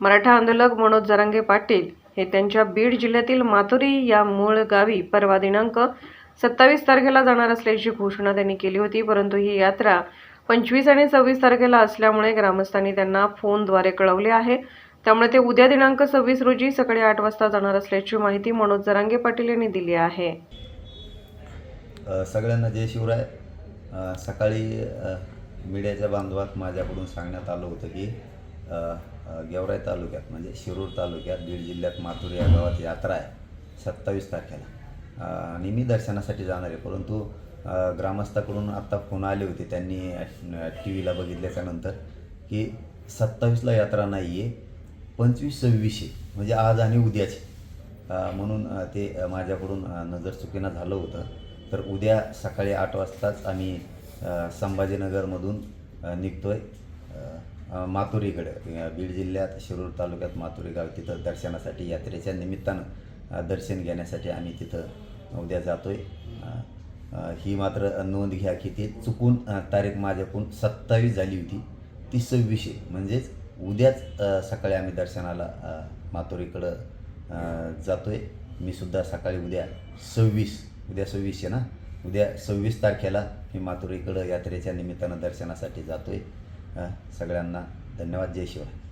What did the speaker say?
मराठा आंदोलक मनोज जरांगे पाटील हे त्यांच्या बीड जिल्ह्यातील माथुरी या मूळ गावी परवा दिनांक सत्तावीस तारखेला जाणार असल्याची घोषणा त्यांनी केली होती परंतु ही यात्रा पंचवीस आणि सव्वीस तारखेला असल्यामुळे ग्रामस्थांनी त्यांना फोनद्वारे कळवले आहे. त्यामुळे ते उद्या दिनांक सव्वीस रोजी सकाळी आठ वाजता जाणार असल्याची माहिती मनोज जरांगे पाटील यांनी दिली आहे. सगळ्यांना जय शिवराय. सकाळी मीडियाच्या बांधवात माझ्याकडून सांगण्यात आलं होतं की गेवराई तालुक्यात म्हणजे शिरूर तालुक्यात बीड जिल्ह्यात माथुर या गावात यात्रा आहे सत्तावीस तारखेला. आणि मी दर्शनासाठी जाणार आहे परंतु ग्रामस्थाकडून आत्ता फोन आले होते त्यांनी टी व्हीला बघितल्याच्या नंतर की सत्तावीसला यात्रा नाही आहे पंचवीस सव्वीसशे म्हणजे आज आणि उद्याचे. म्हणून ते माझ्याकडून नजर चुकीनं झालं होतं. तर उद्या सकाळी आठ वाजताच आम्ही संभाजीनगरमधून निघतो आहे अ, माथुरीकडे बीड जिल्ह्यात शिरूर तालुक्यात माथुरी गाव तिथं दर्शनासाठी यात्रेच्या निमित्तानं दर्शन घेण्यासाठी आम्ही तिथं उद्या जातो आहे ही मात्र नोंद घ्या की ती चुकून तारीख माझ्याकडून सत्तावीस झाली होती. ती सव्वीसशे म्हणजेच उद्याच सकाळी आम्ही दर्शनाला अ, माथुरीकडं आहे मी सुद्धा सकाळी उद्या सव्वीस उद्या सव्वीसशे ना? उद्या सव्वीस तारखेला मी माथुरीकडं यात्रेच्या निमित्तानं दर्शनासाठी जातो आहे सगळ्यांना धन्यवाद जय शिवाय